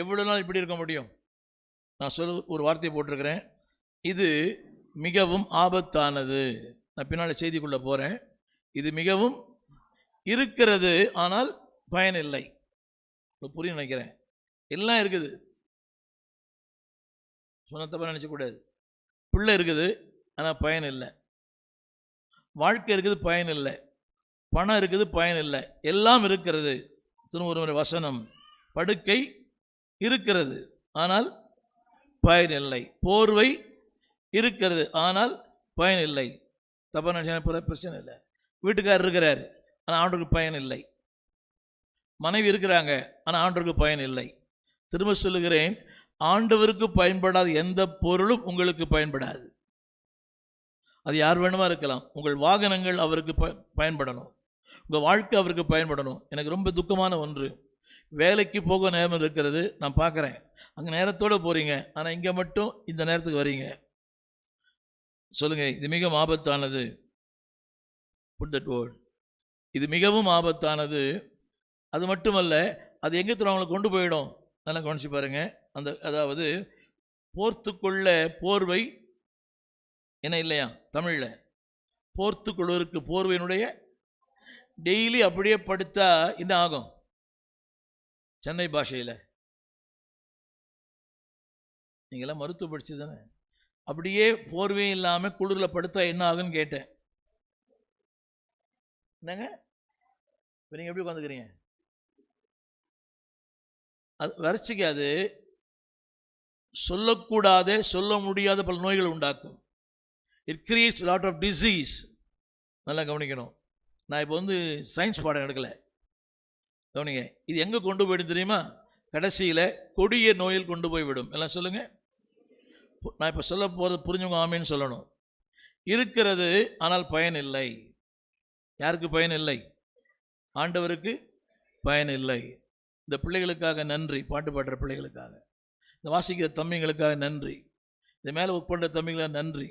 எவ்வளோ நாள் இப்படி இருக்க முடியும்? நான் சொல் ஒரு வார்த்தையை போட்டிருக்கிறேன். இது மிகவும் ஆபத்தானது. நான் பின்னால் செய்திக்குள்ளே போகிறேன் இது மிகவும் இருக்கிறது ஆனால் பயன் இல்லை புரியும் நினைக்கிறேன். எல்லாம் இருக்குது. சொன்ன நினச்சக்கூடாது பிள்ளை இருக்குது ஆனால் பயன் இல்லை வாழ்க்கை இருக்குது பயன் இல்லை பணம் இருக்குது பயன் இல்லை எல்லாம் இருக்கிறது. திரும்ப ஒரு முறை வசனம். படுக்கை இருக்கிறது. ஆனால் பயன் இல்லை. போர்வை இருக்கிறது. ஆனால் பயன் இல்லை. தப்பா நினைச்சா பிரச்சனை இல்லை. வீட்டுக்காரர் இருக்கிறார். ஆனால் ஆண்டவருக்கு பயன் இல்லை. மனைவி இருக்கிறாங்க. ஆனால் ஆண்டவருக்கு பயன் இல்லை. திரும்ப சொல்லுகிறேன். ஆண்டவருக்கு பயன்படாத எந்த பொருளும் உங்களுக்கு பயன்படாது. அது யார் வேணுமா இருக்கலாம். உங்கள் வாகனங்கள் அவருக்கு ப பயன்படணும். உங்கள் வாழ்க்கை அவருக்கு பயன்படணும். எனக்கு ரொம்ப துக்கமான ஒன்று. வேலைக்கு போக நேரம் இருக்கிறது நான் பார்க்குறேன். அங்கே நேரத்தோடு போகிறீங்க ஆனால் இங்கே மட்டும் இந்த நேரத்துக்கு வரீங்க. சொல்லுங்கள் இது மிகவும் ஆபத்தானது. புட் தட் வேர்ட் இது மிகவும் ஆபத்தானது. அது மட்டுமல்ல அது எங்கே அவங்களை கொண்டு போயிடும்? நல்லா கவனிச்சு பாருங்கள் அந்த அதாவது போர்த்துக்கொள்ள போர்வை என்ன இல்லையா? தமிழில். போர்த்துக்குள்ளவருக்கு போர்வையினுடைய டெய்லி அப்படியே படுத்தா என்ன ஆகும்? சென்னை பாஷையில். நீங்களாம் மருத்துவ படிச்சு தானே அப்படியே போர்வையும் இல்லாமல் குளிரில் படுத்தா என்ன ஆகுன்னு கேட்டேன். என்னங்க? இப்போ நீங்கள் எப்படி உட்காந்துக்கிறீங்க? அது வறட்சிக்கு அது சொல்லக்கூடாத சொல்ல முடியாத பல நோய்கள் உண்டாக்கும். It creates lot of disease நல்லா கவனிக்கணும். நான் இப்போ வந்து சயின்ஸ் பாடம் எடுக்கலை. கவனிங்க இது எங்கே கொண்டு போயிடும் தெரியுமா? கடைசியில் கொடிய நோயில் கொண்டு போய் விடும். எல்லாம் சொல்லுங்கள் நான் இப்போ சொல்ல போகிறது புரிஞ்சவங்க ஆமின்னு சொல்லணும். இருக்கிறது ஆனால் பயன் இல்லை. யாருக்கு பயன் இல்லை? ஆண்டவருக்கு பயன் இல்லை. இந்த பிள்ளைகளுக்காக நன்றி பாட்டு பாடுற பிள்ளைகளுக்காக. இந்த வாசிக்கிற தம்பிங்களுக்காக நன்றி. இந்த மேலே ஒர்க் பண்ணுற நன்றி.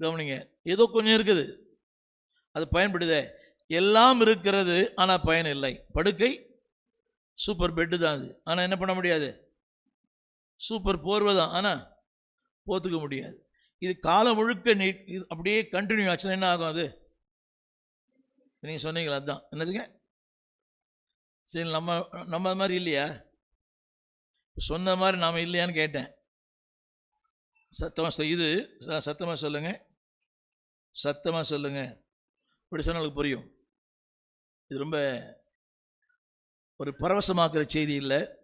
கவனிங்க ஏதோ கொஞ்சம் இருக்குது. அது பயன்படுதே. எல்லாம் இருக்கிறது ஆனால் பயன் இல்லை. படுக்கை சூப்பர் பெட்டு தான் அது. ஆனால் என்ன பண்ண முடியாது? சூப்பர் போர்வை தான். ஆனால் போத்துக்க முடியாது. இது காலம் முழுக்க நீ இது அப்படியே கண்டினியூ ஆச்சுன்னா என்ன ஆகும் அது? நீங்கள் சொன்னீங்களா அதுதான் என்னதுங்க? சரி நம்ம நம்ம அது மாதிரி இல்லையா? சொன்ன மாதிரி நாம் இல்லையான்னு கேட்டேன். சத்தமாக இது சத்தமாக சொல்லுங்கள் சத்தமாக சொல்லுங்கள் இப்படி சொன்னா புரியும். இது ரொம்ப ஒரு பரவசமாக்குற செய்தி இல்லை.